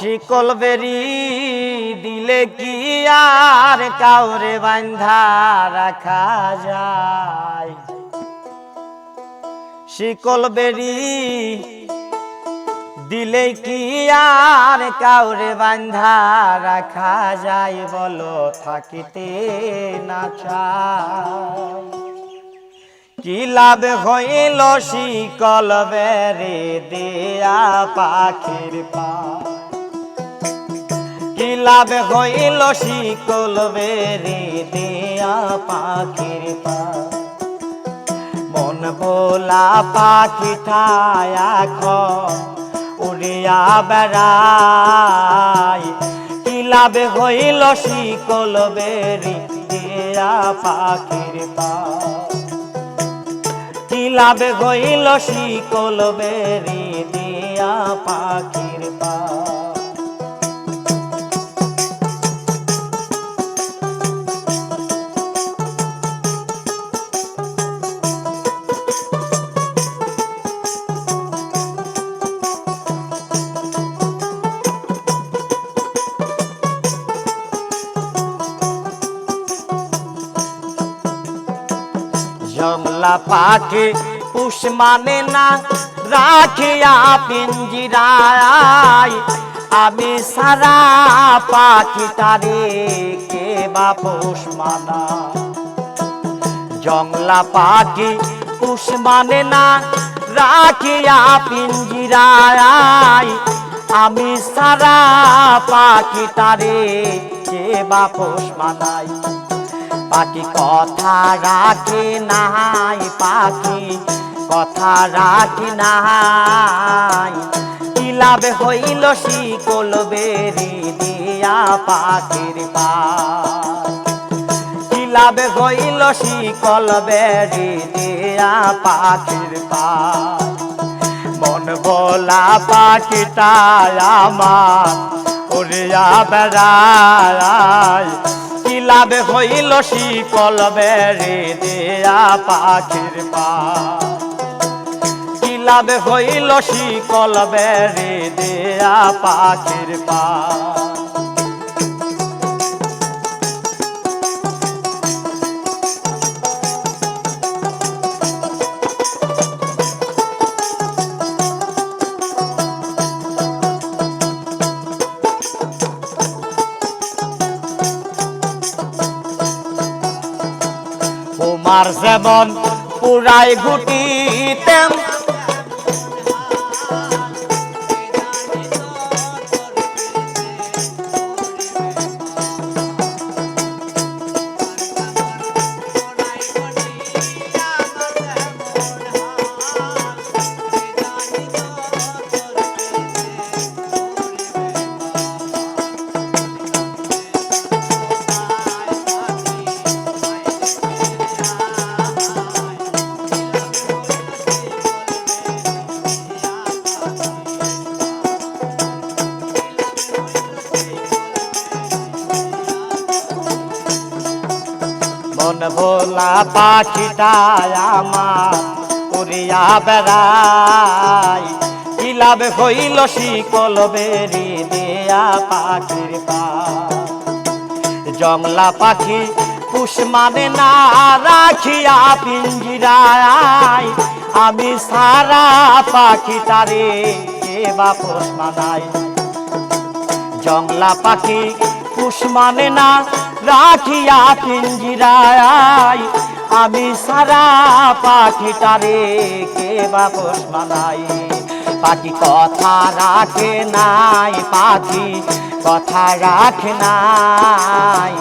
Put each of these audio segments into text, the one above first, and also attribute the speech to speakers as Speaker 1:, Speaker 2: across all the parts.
Speaker 1: শিকল বেরি দিলে কি আর কাউরে বান্ধা রাখা যায়? শিকল বেরি দিলে কি আর কাউরে বান্ধা রাখা যায় বলো, থাকিতে না কি লাভ হইল শিকল বেরে দেয়া পাখির পা? লাভ হইল শিকল বেরে দেয়া পাখির পা। মন ভোলা পাখিটায় এখন উড়িয়া বেড়াই লাভ হইল শিকল বেরি দিয়া পাখির পা। লাভ হইল শিকল বেরি দিয়া পাখির পা। জমলা পাখি পুষ মানে না রাখিয়া পিঞ্জিরায় আমি সারা পাখিটারে কে বা পুষ মানা। জংলা পাখি পুষ মানে না রাখিয়া পিঞ্জিরায় আমি সারা পাখিটারে কে বা পোষ মানাই। পাখি, কথা রাখে নাই পাখি, কথা রাখি নাই। কি লাভ হইল শিকল বেরি দিয়া পাখির পা কি লাভ হইল শিকল বেরি দিয়া পাখির পা মন বলা পাখিটা আমার উড়িয়া বেড়ায় কি লাভ হইল শিকল বেড়ে দেয়া পাখির পা। কি লাভ হইল শিকল বেড়ে দেয়া পাখির পা। তোমার যেমন পুরাই গুটিতেম মন ভোলা পাখিটা আমার উড়িয়া বেড়াই। কি লাভ হইল শিকল বেরি দেয়া পাখির পা জংলা পাখি পুষ মানে না রাখিয়া পিঞ্জিরায় আমি সারা পাখিটারে কে বা পোষ মানাই জংলা পাখি পুষ মানে না রাখিয়া পিঞ্জিরায়, আমি সারা পাখিটারে কে বা পোষ মানাই পাখি কথা রাখে নাই, পাখি কথা রাখে নাই।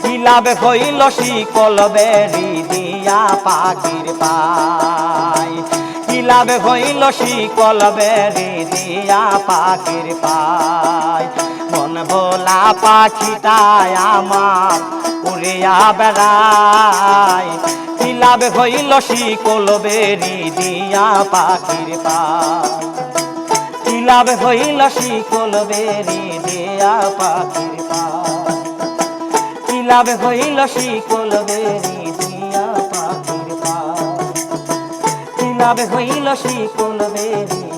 Speaker 1: কি লাভ হইল শিকল বেরি দিয়া পাখির পাই কি লাভ হইল শিকল বেরি দিয়া পাখির পাই মন ভোলা পাখিটায় আমার উড়িয়া বেড়াই। কি হইল শিকল বেরি দিয়া পাখির কি লাভ হইল শিকল বেরি দিয়া পাখির কি লাভ হইল শিকল বেরি দিয়া পাখির কি লাভ হইল শিকল বেরি দিয়া